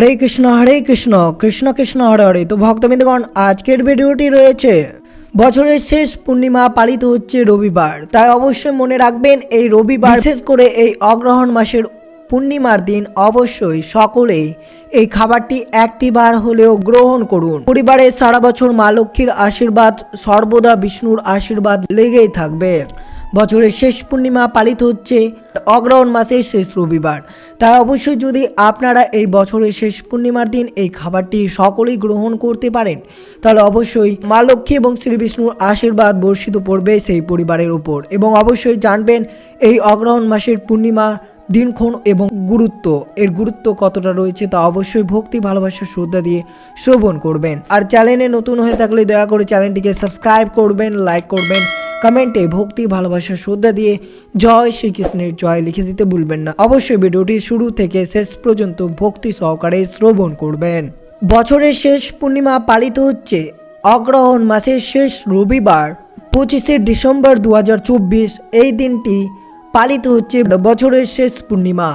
হরে কৃষ্ণ হরে কৃষ্ণ কৃষ্ণ কৃষ্ণ, হরে হরে। তো ভক্তবৃন্দগণ, আজকের ভিডিওটি রয়েছে। বছরের শেষ পূর্ণিমা পালিত হচ্ছে রবিবার। তাই অবশ্যই মনে রাখবেন, এই রবিবার বিশেষ করে এই অগ্রহণ মাসের পূর্ণিমার দিন অবশ্যই সকলেই এই খাবারটি একটি বার হলেও গ্রহণ করুন। পরিবারে সারা বছর মা লক্ষ্মীর আশীর্বাদ, সর্বদা বিষ্ণুর আশীর্বাদ লেগেই থাকবে। বছরের শেষ পূর্ণিমা পালিত হচ্ছে অগ্রহণ মাসের শেষ রবিবার। তাই অবশ্যই যদি আপনারা এই বছরের শেষ পূর্ণিমার দিন এই খাবারটি সকলেই গ্রহণ করতে পারেন, তাহলে অবশ্যই মা লক্ষ্মী এবং শ্রী বিষ্ণুর আশীর্বাদ বর্ষিত পড়বে সেই পরিবারের উপর। এবং অবশ্যই জানবেন এই অগ্রহণ মাসের পূর্ণিমা দিনক্ষণ এবং গুরুত্ব। এর গুরুত্ব কতটা রয়েছে তা অবশ্যই ভক্তি, ভালোবাসা, শ্রদ্ধা দিয়ে শ্রবণ করবেন। আর চ্যানেলে নতুন হয়ে থাকলে দয়া করে চ্যানেলটিকে সাবস্ক্রাইব করবেন, লাইক করবেন কমেন্টে ভক্তি, ভালোবাসা, শ্রদ্ধা দিয়ে জয় শ্রীকৃষ্ণের জয় লিখে দিতে ভুলবেন না। অবশ্যই ভিডিওটি শুরু থেকে শেষ পর্যন্ত ভক্তি সহকারে শ্রবণ করবেন। বছরের শেষ পূর্ণিমা পালিত হচ্ছে। অগ্রহণ মাসের শেষ রবিবার, পঁচিশে ডিসেম্বর দু হাজার চব্বিশ, এই দিনটি পালিত হচ্ছে বছরের শেষ পূর্ণিমা।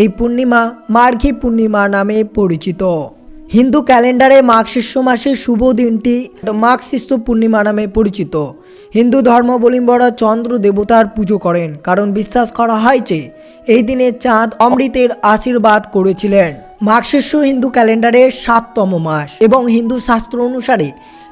এই পূর্ণিমা মার্ঘী পূর্ণিমা নামে পরিচিত। হিন্দু ক্যালেন্ডারে মাঘ শীর্ষ মাসের শুভ দিনটি মাঘ শীর্ষ পূর্ণিমা নামে পরিচিত। হিন্দু ধর্মাবলম্বীরা চন্দ্র দেবতার পুজো করেন, কারণ বিশ্বাস করা হয় যে এই দিনে চাঁদ অমৃতের আশীর্বাদ করেছিলেন। মাঘ হিন্দু ক্যালেন্ডারের সাততম মাস এবং হিন্দু শাস্ত্র অনুসারে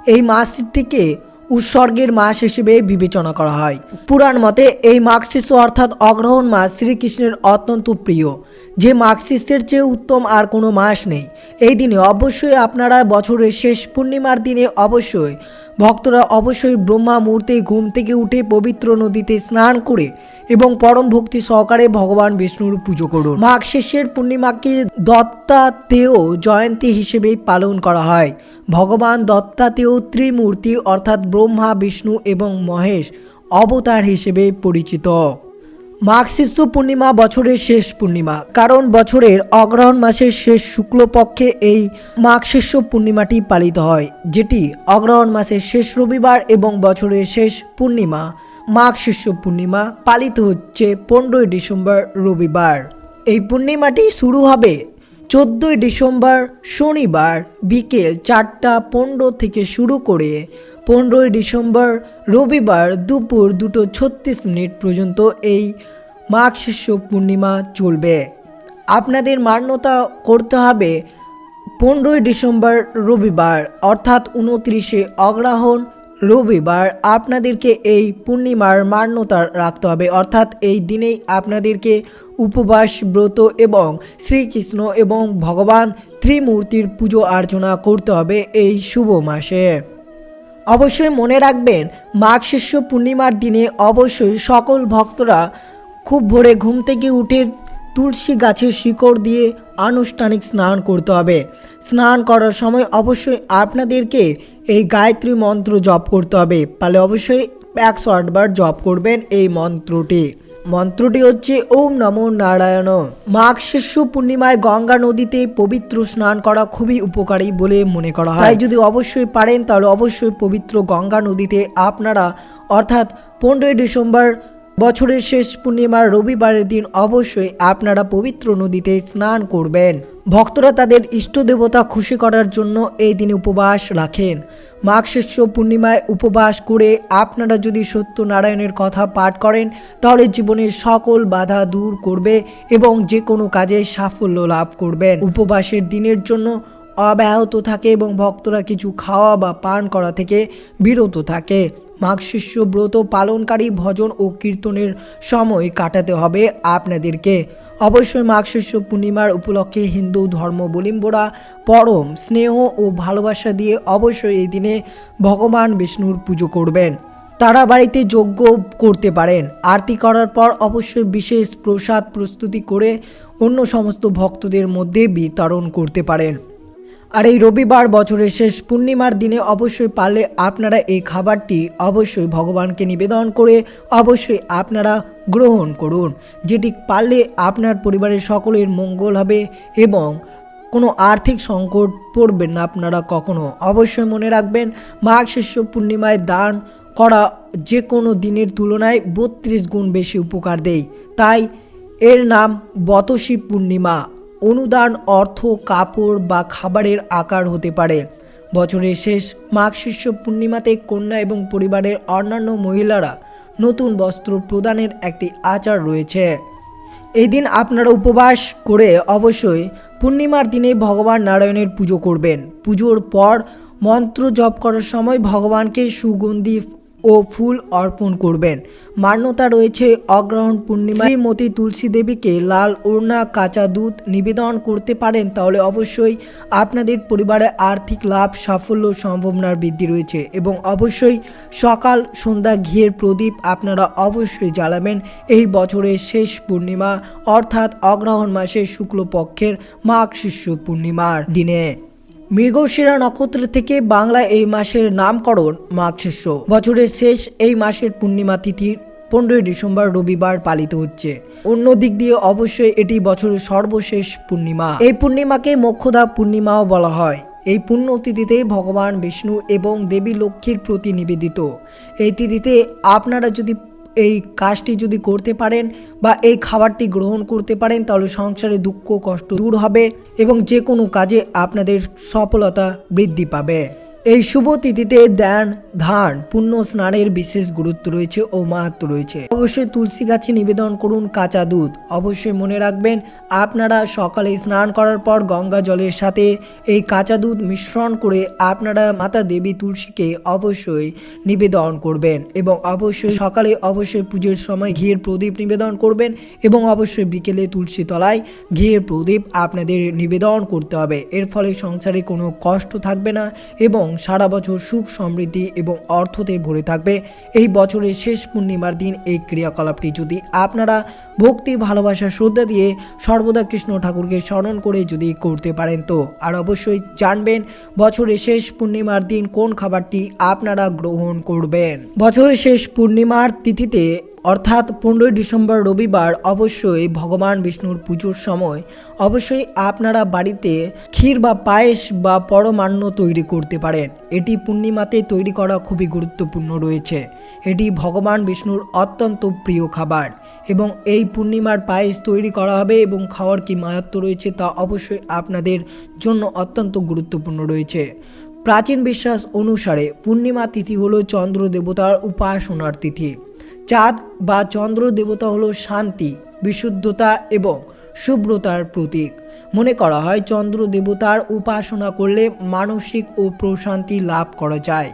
এই মাসটিকে উৎসর্গের মাস হিসেবে বিবেচনা করা হয়। পুরাণ মতে এই মাঘ অর্থাৎ অগ্রহণ মাস শ্রীকৃষ্ণের অত্যন্ত প্রিয়। যে শিষ্যের চেয়ে উত্তম আর কোনো মাস নেই। এই দিনে অবশ্যই আপনারা বছরের শেষ পূর্ণিমার দিনে অবশ্যই, ভক্তরা অবশ্যই ব্রহ্মা মুহূর্তে ঘুম থেকে উঠে পবিত্র নদীতে স্নান করে এবং পরম ভক্তি সহকারে ভগবান বিষ্ণুর পুজো করুন। মাঘ শেষের পূর্ণিমাকে দত্তাতেয় জয়ন্তী হিসেবে পালন করা হয়। ভগবান দত্তাতেয় ত্রিমূর্তি অর্থাৎ ব্রহ্মা, বিষ্ণু এবং মহেশ অবতার হিসেবে পরিচিত। মাঘ শিষ্য পূর্ণিমা বছরের শেষ পূর্ণিমা। কারণ বছরের অগ্রহণ মাসের শেষ শুক্লপক্ষে এই মাঘ শিষ্য পূর্ণিমাটি পালিত হয়, যেটি অগ্রহণ মাসের শেষ রবিবার এবং বছরের শেষ পূর্ণিমা। মাঘ শিষ্য পূর্ণিমা পালিত হচ্ছে পনেরোই ডিসেম্বর রবিবার। এই পূর্ণিমাটি শুরু হবে চোদ্দোই ডিসেম্বর শনিবার বিকেল চারটা পনেরো থেকে শুরু করে পনেরোই ডিসেম্বর রবিবার দুপুর দুটো ছত্রিশ মিনিট পর্যন্ত এই মাঘ শিষ্য পূর্ণিমা চলবে। আপনাদের মান্যতা করতে হবে পনেরোই ডিসেম্বর রবিবার, অর্থাৎ উনত্রিশে অগ্রহণ রবিবার আপনাদেরকে এই পূর্ণিমার মান্যতা রাখতে হবে। অর্থাৎ এই দিনেই আপনাদেরকে উপবাস, ব্রত এবং শ্রীকৃষ্ণ এবং ভগবান ত্রিমূর্তির পুজো অর্চনা করতে হবে এই শুভ মাসে। অবশ্যই মনে রাখবেন, মাঘ শিষ্য পূর্ণিমার দিনে অবশ্যই সকল ভক্তরা খুব ভোরে ঘুম থেকে উঠে তুলসী গাছের শিকড় দিয়ে আনুষ্ঠানিক স্নান করতে হবে। স্নান করার সময় অবশ্যই আপনাদেরকে এই গায়ত্রী মন্ত্র জপ করতে হবে। তাহলে অবশ্যই একশো আটবার জপ করবেন এই মন্ত্রটি। মন্ত্রটি হচ্ছে ওম নমো নারায়ণ। মাঘ শিষ্য পূর্ণিমায় গঙ্গা নদীতে পবিত্র স্নান করা খুবই উপকারী বলে মনে করা হয়। যদি অবশ্যই পারেন, তাহলে অবশ্যই পবিত্র গঙ্গা নদীতে আপনারা অর্থাৎ পনেরোই ডিসেম্বর বছরের শেষ পূর্ণিমার রবিবারের দিন অবশ্যই আপনারা পবিত্র নদীতে স্নান করবেন। ভক্তরা তাদের ইষ্ট দেবতা খুশি করার জন্য এই দিনে উপবাস রাখেন। মাঘ পূর্ণিমায় উপবাস করে আপনারা যদি সত্যনারায়ণের কথা পাঠ করেন, তাহলে জীবনের সকল বাধা দূর করবে এবং যে কোনো কাজে সাফল্য লাভ করবেন। উপবাসের দিনের জন্য অব্যাহত থাকে এবং ভক্তরা কিছু খাওয়া বা পান করা থেকে বিরত থাকে। মাঘ শিষ্য ব্রত পালনকারী ভজন ও কীর্তনের সময় কাটাতে হবে আপনাদেরকে। অবশ্যই মাঘ শিষ্য পূর্ণিমার উপলক্ষে হিন্দু ধর্মাবলম্বীরা পরম স্নেহ ও ভালোবাসা দিয়ে অবশ্যই এই দিনে ভগবান বিষ্ণুর পুজো করবেন। তারা বাড়িতে যজ্ঞ করতে পারেন। আরতি করার পর অবশ্যই বিশেষ প্রসাদ প্রস্তুতি করে অন্য সমস্ত ভক্তদের মধ্যে বিতরণ করতে পারেন। আর এই রবিবার বছরের শেষ পূর্ণিমার দিনে অবশ্যই পারলে আপনারা এই খাবারটি অবশ্যই ভগবানকে নিবেদন করে অবশ্যই আপনারা গ্রহণ করুন, যেটি পারলে আপনার পরিবারের সকলের মঙ্গল হবে এবং কোনো আর্থিক সংকট পড়বেন না। আপনারা কখনো অবশ্যই মনে রাখবেন, মাঘ শিষ্য পূর্ণিমায় দান করা যে কোনো দিনের তুলনায় বত্রিশ গুণ বেশি উপকার দেয়। তাই এর নাম বতসী পূর্ণিমা। অনুদান, অর্থ, কাপড় বা খাবারের আকার হতে পারে। বছরের শেষ মাঘ শীর্ষ পূর্ণিমাতে কন্যা এবং পরিবারের অন্যান্য মহিলারা নতুন বস্ত্র প্রদানের একটি আচার রয়েছে। এই দিন আপনারা উপবাস করে অবশ্যই পূর্ণিমার দিনে ভগবান নারায়ণের পুজো করবেন। পুজোর পর মন্ত্র জপ করার সময় ভগবানকে সুগন্ধি ও ফুল অর্পণ করবেন। মান্যতা রয়েছে অগ্রহণ পূর্ণিমা। শ্রীমতী তুলসী দেবীকে লাল ওড়না, কাঁচা দুধ নিবেদন করতে পারেন, তাহলে অবশ্যই আপনাদের পরিবারে আর্থিক লাভ, সাফল্য, সম্ভাবনার বৃদ্ধি রয়েছে এবং অবশ্যই সকাল, সন্ধ্যা ঘিয়ের প্রদীপ আপনারা অবশ্যই জ্বালাবেন এই বছরের শেষ পূর্ণিমা, অর্থাৎ অগ্রহণ মাসের শুক্লপক্ষের মাঘ শিষ্য পূর্ণিমার দিনে। মৃগশিরা নক্ষত্র থেকে বাংলা এই মাসের নামকরণ মাঘ শিষ্য বছরের শেষ এই মাসের পূর্ণিমা তিথির পনেরোই ডিসেম্বর রবিবার পালিত হচ্ছে। অন্য দিক দিয়ে অবশ্যই এটি বছরের সর্বশেষ পূর্ণিমা। এই পূর্ণিমাকে মোক্ষদা পূর্ণিমাও বলা হয়। এই পুণ্য তিথিতে ভগবান বিষ্ণু এবং দেবী লক্ষ্মীর প্রতি নিবেদিত। এই তিথিতে আপনারা যদি এই কাজটি যদি করতে পারেন বা এই খাবারটি গ্রহণ করতে পারেন, তাহলে সংসারে দুঃখ, কষ্ট দূর হবে এবং যে কোনো কাজে আপনাদের সফলতা বৃদ্ধি পাবে। এই শুভ তিথিতে ধ্যান, ধান, পুণ্য, স্নানের বিশেষ গুরুত্ব রয়েছে ও মাহাত্ম রয়েছে। অবশ্যই তুলসী গাছে নিবেদন করুন কাঁচা দুধ। অবশ্যই মনে রাখবেন, আপনারা সকালে স্নান করার পর গঙ্গা জলের সাথে এই কাঁচা দুধ মিশ্রণ করে আপনারা মাতা দেবী তুলসীকে অবশ্যই নিবেদন করবেন এবং অবশ্যই সকালে অবশ্যই পুজোর সময় ঘিয়ের প্রদীপ নিবেদন করবেন এবং অবশ্যই বিকেলে তুলসী তলায় ঘিয়ের প্রদীপ আপনাদের নিবেদন করতে হবে। এর ফলে সংসারে কোনো কষ্ট থাকবে না এবং সারা বছর সুখ সমৃদ্ধি এবং অর্থতে ভরে থাকবে। এই বছরের শেষ পূর্ণিমার দিন এই ক্রিয়াকলাপটি। যদি আপনারা ভক্তি, ভালোবাসা, শ্রদ্ধা দিয়ে সর্বদা কৃষ্ণ ঠাকুরকে স্মরণ করে যদি করতে পারেন তো আর অবশ্যই জানবেন বছরের শেষ পূর্ণিমার দিন কোন খাবারটি আপনারা গ্রহণ করবেন। বছরের শেষ পূর্ণিমার তিথিতে অর্থাৎ পনেরোই ডিসেম্বর রবিবার অবশ্যই ভগবান বিষ্ণুর পুজোর সময় অবশ্যই আপনারা বাড়িতে ক্ষীর বা পায়েস বা পরমান্ন তৈরি করতে পারেন। এটি পূর্ণিমাতে তৈরি করা খুবই গুরুত্বপূর্ণ রয়েছে। এটি ভগবান বিষ্ণুর অত্যন্ত প্রিয় খাবার এবং এই পূর্ণিমার পায়েস তৈরি করা হবে এবং খাওয়ার কি মাহাত্ম রয়েছে তা অবশ্যই আপনাদের জন্য অত্যন্ত গুরুত্বপূর্ণ রয়েছে। প্রাচীন বিশ্বাস অনুসারে পূর্ণিমা তিথি হলো চন্দ্র দেবতার উপাসনার তিথি। চাঁদ বা চন্দ্র দেবতা হলো শান্তি, বিশুদ্ধতা এবং শুভ্রতার প্রতীক। মনে করা হয় চন্দ্র দেবতার উপাসনা করলে মানসিক ও প্রশান্তি লাভ করা যায়।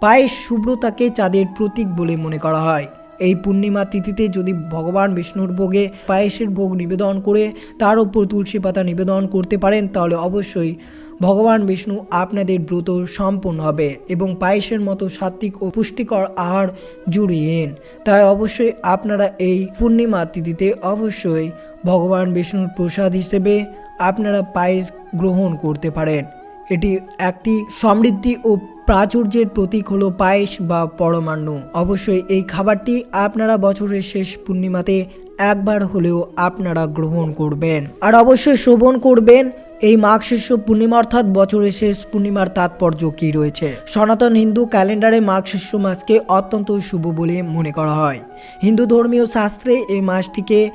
পায়ের শুভ্রতাকে চাঁদের প্রতীক বলে মনে করা হয়। এই পূর্ণিমা তিথিতে যদি ভগবান বিষ্ণুর ভোগে পায়েসের ভোগ নিবেদন করে তার উপর তুলসী পাতা নিবেদন করতে পারেন, তাহলে অবশ্যই ভগবান বিষ্ণু আপনাদের ব্রত সম্পূর্ণ হবে এবং পায়েসের মতো সাত্বিক ও পুষ্টিকর আহার জুড়িয়েন তাই অবশ্যই আপনারা এই পূর্ণিমা তিথিতে অবশ্যই ভগবান বিষ্ণুর প্রসাদ হিসেবে আপনারা পায়েস গ্রহণ করতে পারেন। এটি একটি সমৃদ্ধি ও প্রাচুর্যের প্রতীক হলো পায়েস বা পরমাণু। অবশ্যই এই খাবারটি আপনারা বছরের শেষ পূর্ণিমাতে একবার হলেও আপনারা গ্রহণ করবেন। আর অবশ্যই শ্রবণ করবেন এই মাঘ শীর্ষ পূর্ণিমা অর্থাৎ বছরের শেষ পূর্ণিমার তাৎপর্য কি রয়েছে? সনাতন হিন্দু ক্যালেন্ডারে মাঘ শীর্ষ মাসকে অত্যন্ত শুভ বলে মনে করা হয়। হিন্দু ধর্মীয় শাস্ত্রে এই মাসটিকে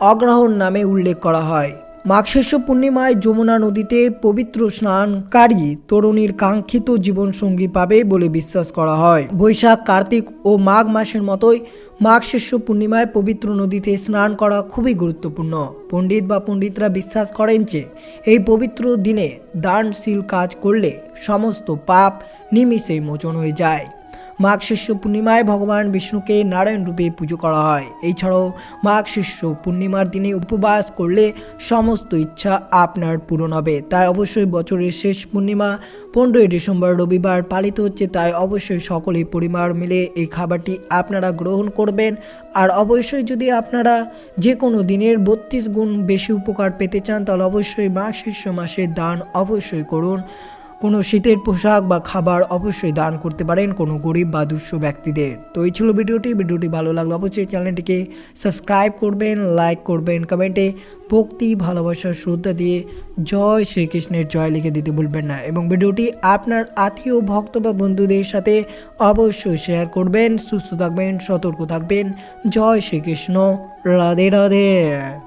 অগ্রহণ নামে উল্লেখ করা হয়। মাঘশেষ পূর্ণিমায় যমুনা নদীতে পবিত্র স্নানকারী তরুণীর কাঙ্ক্ষিত জীবনসঙ্গী পাবে বলে বিশ্বাস করা হয়। বৈশাখ, কার্তিক ও মাঘ মাসের মতোই মাঘ শীর্ষ পূর্ণিমায় পবিত্র নদীতে স্নান করা খুবই গুরুত্বপূর্ণ। পণ্ডিত বা পণ্ডিতরা বিশ্বাস করেন যে, এই পবিত্র দিনে দানশীল কাজ করলে সমস্ত পাপ নিমিষে মোচন হয়ে যায়। মাঘ শিষ্য পূর্ণিমায় ভগবান বিষ্ণুকে নারায়ণ রূপে পুজো করা হয়। এছাড়াও মাঘ শিষ্য পূর্ণিমার দিনে উপবাস করলে সমস্ত ইচ্ছা আপনার পূরণ হবে। তাই অবশ্যই বছরের শেষ পূর্ণিমা, পনেরোই ডিসেম্বর রবিবার পালিত হচ্ছে, তাই অবশ্যই সকলেই পরিবার মিলে এই খাবারটি আপনারা গ্রহণ করবেন। আর অবশ্যই যদি আপনারা যে কোনো দিনের বত্রিশ গুণ বেশি উপকার পেতে চান, তাহলে অবশ্যই মাঘ শীর্ষ মাসের দান অবশ্যই করুন। কোনো শীতের পোশাক বা খাবার অবশ্যই দান করতে পারেন কোনো গরিব বা দুঃস্থ ব্যক্তিদের। তো এই ছিল ভিডিওটি। ভিডিওটি ভালো লাগলে অবশ্যই চ্যানেলটিকে সাবস্ক্রাইব করবেন, লাইক করবেন, কমেন্টে ভক্তি, ভালোবাসার শ্রদ্ধা দিয়ে জয় শ্রীকৃষ্ণের জয় লিখে দিতে ভুলবেন না। এবং ভিডিওটি আপনার আত্মীয়, ভক্ত বা বন্ধুদের সাথে অবশ্যই শেয়ার করবেন। সুস্থ থাকবেন, সতর্ক থাকবেন। জয় শ্রীকৃষ্ণ। রাধে রাধে।